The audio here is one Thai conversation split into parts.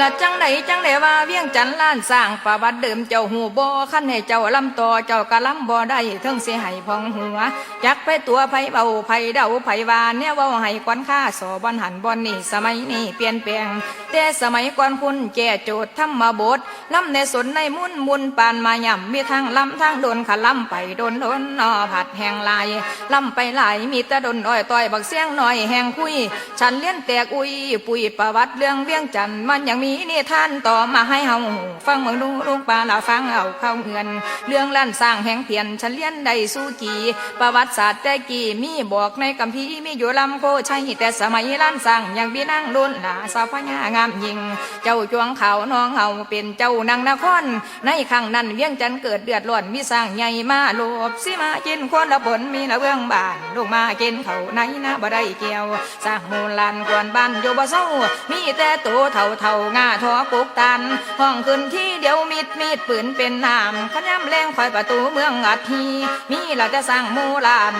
ละจังไดจังไดว่าเวียงจันล้านสร้างประวัติเดิมเจ้าหูบ่คันให้เจ้าลำต่อเจ้ากะลำบ่ได้เทิงเสิให้พองหัวจักไปตัวไผเบาไผเดาไผวานเนี่ยว้าให้ควันค่าสอบอนหันบอนนี่สมัยนี้เปลี่ยนแปลง แต่สมัยก่อนคุณแก่โจทย์ธรรมบทลำในสนในมุนมุนปานมาย่ำมีทางลำทางโดนขะลำไปโดนโดนนอผัดแหงลายลำไปหลายมีแตะดนอ้อยต่อยบักเสียงหน่อยแหงคุย ฉันเลี้ยนแตกอุยปุยประวัติเรื่องเวียงจันมันยังมีนิทานต่อมาให้เฮาฟังเมืองดูลูกปลาละฟังเอาเข้าเงิน เรื่องล้านสร้างแห่งเพียนฉันเลี้ยนได้สู้กีประวัติศาสตร์แต่กี่มีบอกในกัมพีมีอยู่ลำโคชัยแต่สมัยล้านสร้างยังมีนั่งล้นหลาสาวพญางามยิง เจ้าจวงเขาน้องเฮาเป็นเจ้านางนคร ในครั้งนั้นเวียงจันเกิดเดือดร้อนมีสร้างใหญ่มาโลบสิมากินคนละผลมีละเบื้องบานลูกมากินเขาในนะบ่ได้เกี่ยว สร้างมูลลานกวนบ้านอยู่บ่เศร้ามีแต่ตัวเท่าเท่างาทอกุกตัน ห้องขึ้นที่เดียวมีดมีดปืนเป็นน้ำขย้ำแรงคอยประตูเมืองอัดทีมีละแต่สร้างมูลาน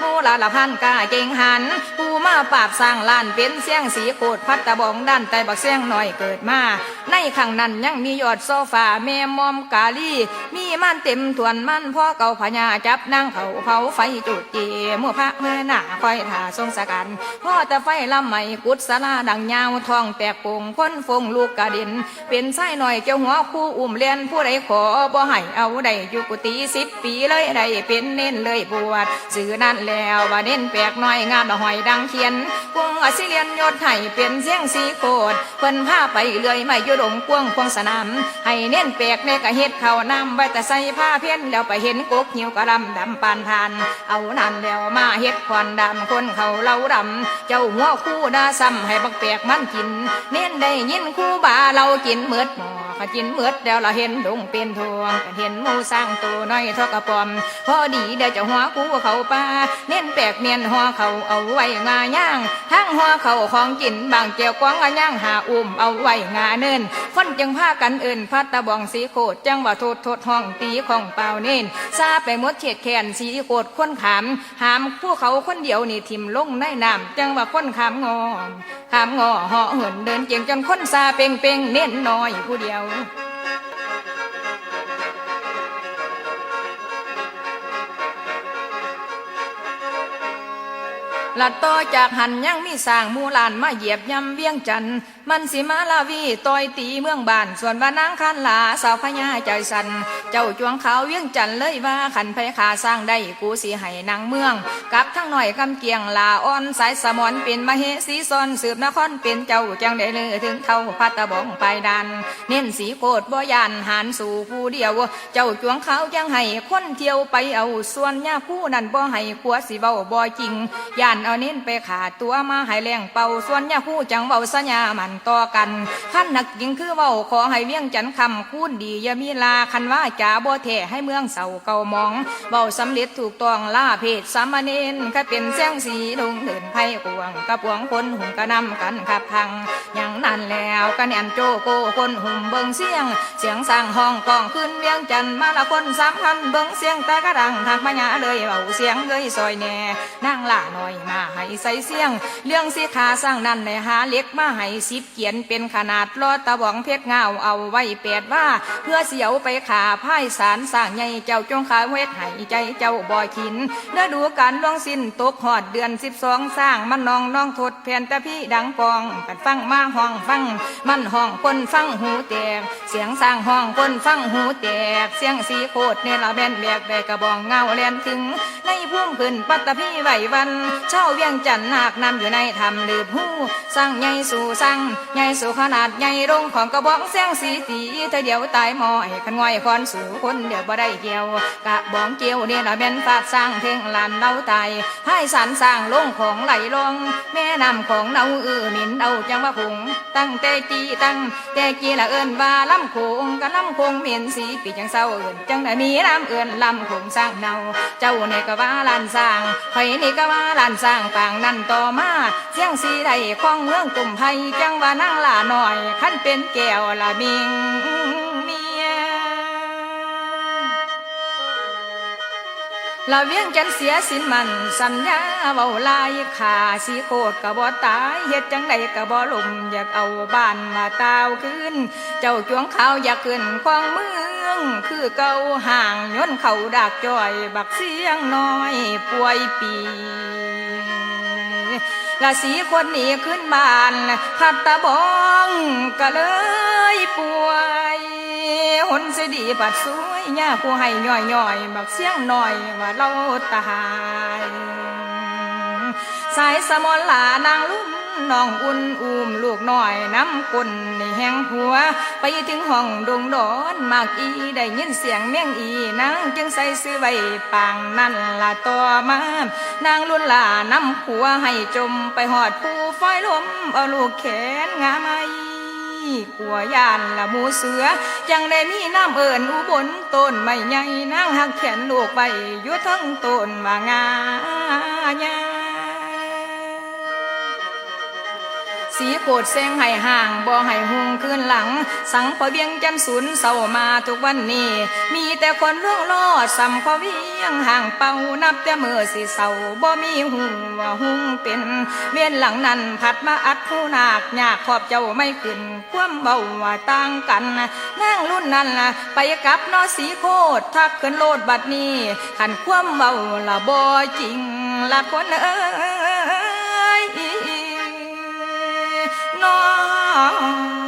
มูลานละพันกาเก่งหันผู้มาปราบสร้างลานเป็นเสียงสีโคดพัดตะบองด้านใต้บักเสียงหน่อยเกิดมา ในขังนั้นยังมียอดโซฟาแม่มอมกาลีมีม่านเต็มถวนมันพ่อเก่าพญาจับนางเขาเผาไฟจุดเจมัวพระเมื่อหน้าคอยถ่าทรงสกันพ่อแต่ไฟลำใหม่กุดสลาดังยาวทองแตกโป่งพ้นฟงลูกกระเด็น เป็นไส้หน่อยเจ้าหัวคู่อุ้มเลียนผู้ใดขอบ่ให้เอาได้อยู่กุฏิสิบปีเลยได้เป็นเน้นเลยบวชสื่อนั่นแล้วว่าเน้นแปลกน้อยงามละหอยดังเขียนกวงอสิเลียนยศให้เป็นเสียงสีโคดเพิ่นพาไปเลื่อยไม่ยุดงกวงควงสนามให้เน้นแปลกในกะเฮ็ดเขาน้ำไว้แต่ใส่ผ้าเพี้ยนแล้วไปเห็นกกเหิวกระดำดำปานทาน เอานั่นแล้วมาเฮ็ดควันดำคนเขาเล่าดำเจ้าหัวคู่ดาซ้ำให้บักแปลกมันกิน เน้นได้ยินคู่บาเรากินเมือดหมอข้ากินเมือดแล้วเราเห็นดงเป็นทวงเห็นมูสร้างตัวน้อยทอกระปอม พอดีเดี๋ยวจะหัวคู่เขาป้าเน้นแปลกเมียนหัวเขาเอาไว้งาย่างทั้งหัวเขาของกินบางเจียวกวางย่างหาอุ้มเอาไว้งาเนินคนจึงพากันเอื่นพัดตะบองสีโคดจังว่าโทษโทษห้องตีของเปล่าเน้นซาไปมดเฉียดแขนสีโคดคนขามหามผู้เขาคนเดียวนี่ทิมลงในน้ำจังว่าคนขามงอขามงอเหาะเหินเดินเจียงจนคนซาเป่งเป่งเน้นน้อยผู้เดียวลัดต่อจากหันยังมีสร้างมูลานมาเหยียบย่ำเวียงจันทร์มันสิมาลาวีต่อยตีเมืองบ้านส่วนบ้านนางคันลาสาวพญาใจสัน เจ้าจวงเขาเวียงจันเลยว่าขันไผขาสร้างได้กูสิให้นางเมืองกับทั้งหน่อยกำเกียงลาอ่อนสายสมอนเป็นมเหสีซอนสืบนครเป็นเจ้าจังได้เลยถึงเท่าพัตตะบองไปดัน เน้นสีโคดบ่ยานหานสู่ผู้เดียว เจ้าจวงเขาวยังให้คนเที่ยวไปเอาส่วนย่าผู้นั้นบ่ให้ขัวสิเว้าบ่จริงย่านเอาเน้นไปขาตัวมาให้แรงเป่าส่วนย่าผู้จังเว้าสัญญามันต่อกันขั้นหนักยิงคือเว้าขอให้เวียงจันคำคูณดีอย่ามีลาคันว่าจ่าบ่แท้ให้เมืองเสาเก่ามองเว้าสำเร็จถูกต้องลาเพศสามเณรก็เป็นแสงสีดงเดินไพ่กวงกระปวงคนหุ่นกระนำกันขับพังอย่างนั้นแล้วก็แนนโจโกคนหุ่มเบิงเสียง เสียงสั่งห้องกองขึ้นเวียงจันมาละคนสามพันเบิงเสียงแต่กระดังทักมาหยาเลยเบาเสียงเลยซอยแน่นั่งล่าหน่อยมาให้ใส่เสียง เรื่องสิขาสร้างนั่นในหาเล็กมาให้สิบเขียนเป็นขนาดรอตะบองเพชรเงาเอาไว้แปดว่า เพื่อเสียวไปขาพ่ายสารสร้างใหญ่เจ้าจงขาเวทให้ใจเจ้าบ่อยขินเนื้อดูการล่วงสิ้นตกหอดเดือนสิบสองสร้างมันนองน้องทดแผ่นแต่พี่ดังกองกันฟังมาห้องฟัง มันห้องคนฟังหูแตก เสียงสร้างห้องคนฟังหูแตก เสียงสีโคตรเนี่ยละแบนแบกได้กระบองเงาแลนถึง ในพุ่มขึ้นปัตตพี่ไหววัน เช่าเวียงจันทน์หากนำอยู่ในธรรมลืบหูสร้างใหญ่สู่สร้างใหญ่สูขนาดใหญ่ลงของกระบอกเสียงสีตีเธอเดียวตายหมอยขันง่อยคอนสู่คนเดียวบ่ได้เกี่ยวกะบองเกี่ยวเนี่ยละแบนฟาดสร้างเทงลานเล่าตายให้สารสร้างลงของไหลลง แม่น้ำของเนาอื้อหมินเอาจังว่าคงตั้งแต่จีตั้งแต่จีละเอิญว่าลำโขงกะลำโขงเหม็นสีปีจังเศร้าเอิญจังได้มีน้ำเอิญลำโขงสร้างเนาเจ้าเนี่ยก็ว่าลานสร้างข่อยนี่ก็ว่าลานสร้างปางนั่นต่อมาเสียงสีไดของเมืองตุ่มไผ่จังว่านั่งลาหน่อยขั้นเป็นแก้วละมิงเมียละเวียงจันเสียสินมันสัญญาเบาลายขาสีโคตรกะบ่ตายเฮ็ดจังใดกะบ่ลมอยากเอาบ้านมาตาวคืนเจ้าจวงขาวอยากขึ้นควางเมืองคือเก่าห่างย้นเขาดากจ้อย บักเสียงน้อยป่วยปี ละสีคนหนีขึ้นบ้านขัดตะบองก็เลยป่วยหนสดีปัดสวยย่าผู้ให้ย่อยย่อยบักเสียงหน่อยว่าเราตาย สายสมอลลานางลุ่ม น้องอุ่นอุ้มลูกน้อยน้ำกุนนี่แหงหัว ไปถึงห้องดงดอนมากอีได้ยินเสียงแม่งอีนางจึงใส่ซื้อไว้ปางนั่นละต่อมานางลุ่นลาน้ำผัวให้จมไปหอดผู้ไฟลมเอาลูกแขนงาไม้กัวยานละมูเสือ จังได้มีน้ำเอิญอุบลต้นไม่ใหญ่นางหักแขนลูกไปยู่ทั้งต้นว่างาญา สีโกดแซงให้ห่างบ่ให้หุงคืนหลัง สังพอเบียงจันทร์ศูนย์เศร้ามาทุกวันนี้ มีแต่คนล่วงลอดสัมพอเวียงห่างเป่านับแต่เมื่อสิเศร้าบ่มีหูว่าหุงเป็นเวียนหลังนั้นผัดมาอัดผู้นาคยากขอบเจ้าไม่ขึ้นความเบาว่าต่างกันนั่งรุ่นนั้นล่ะไปกับนอสีโคตรทักขึ้นโลดบัดนี้ขันความเบาละบ่จริงละคนเอ้ยน้อ ง